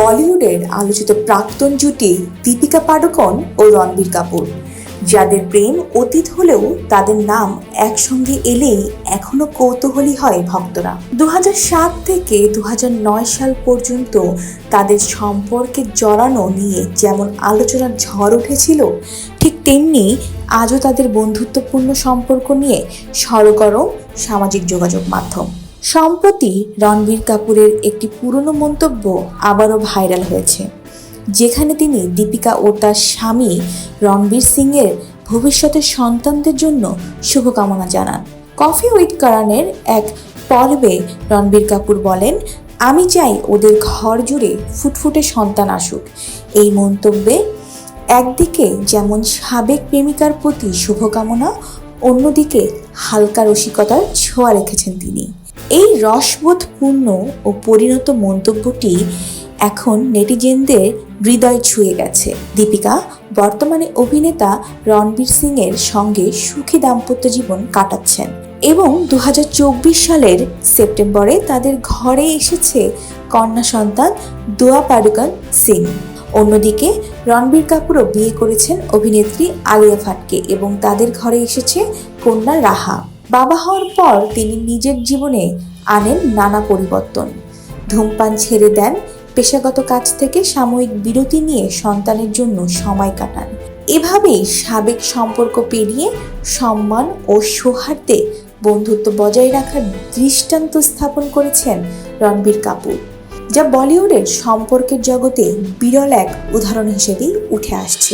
বলিউডের আলোচিত প্রাক্তন জুটি দীপিকা পাডুকোন ও রণবীর কাপুর, যাদের প্রেম অতীত হলেও তাদের নাম একসঙ্গে এলেই এখনও কৌতূহলী হয় ভক্তরা। দু থেকে দু হাজার নয় সাল পর্যন্ত তাদের সম্পর্কে জড়ানো নিয়ে যেমন আলোচনার ঝড় উঠেছিল, ঠিক তেমনি আজও তাদের বন্ধুত্বপূর্ণ সম্পর্ক নিয়ে সরগরম সামাজিক যোগাযোগ মাধ্যম। সম্প্রতি রণবীর কাপুরের একটি পুরনো মন্তব্য আবারও ভাইরাল হয়েছে, যেখানে তিনি দীপিকা ও তার স্বামী রণবীর সিংয়ের ভবিষ্যতের সন্তানদের জন্য শুভকামনা জানান। কফি উইথ কারানের এক পর্বে রণবীর কাপুর বলেন, আমি চাই ওদের ঘর জুড়ে ফুটফুটে সন্তান আসুক। এই মন্তব্যে একদিকে যেমন সাবেক প্রেমিকার প্রতি শুভকামনা অন্যদিকে হালকা রসিকতার ছোঁয়া রেখেছেন তিনি। এই রসবোধপূর্ণ ও পরিণত মন্তব্যটি এখন নেটিজেনদের হৃদয় ছুঁয়ে গেছে। দীপিকা, বর্তমানে অভিনেতা রণবীর সিং এর সঙ্গে সুখী দাম্পত্য জীবন কাটাচ্ছেন এবং দু হাজার চব্বিশ সালের সেপ্টেম্বরে তাদের ঘরে এসেছে কন্যা সন্তান দোয়া পাডুকান সিং। অন্যদিকে, রণবীর কাপুরও বিয়ে করেছেন অভিনেত্রী আলিয়া ভাটকে এবং তাদের ঘরে এসেছে কন্যা রাহা। বাবা হওয়ার পর তিনি নিজের জীবনে আনেন নানা পরিবর্তন। ধূমপান ছেড়ে দেন, পেশাগত কাজ থেকে সাময়িক বিরতি নিয়ে সন্তানের জন্য সময় কাটান। এভাবেই সাবেক সম্পর্ক পেরিয়ে সম্মান ও সৌহার্দ্যে বন্ধুত্ব বজায় রাখার দৃষ্টান্ত স্থাপন করেছেন রণবীর কাপুর। যা বলিউডের সম্পর্কের জগতে বিরল এক উদাহরণ হিসেবেই উঠে আসছে।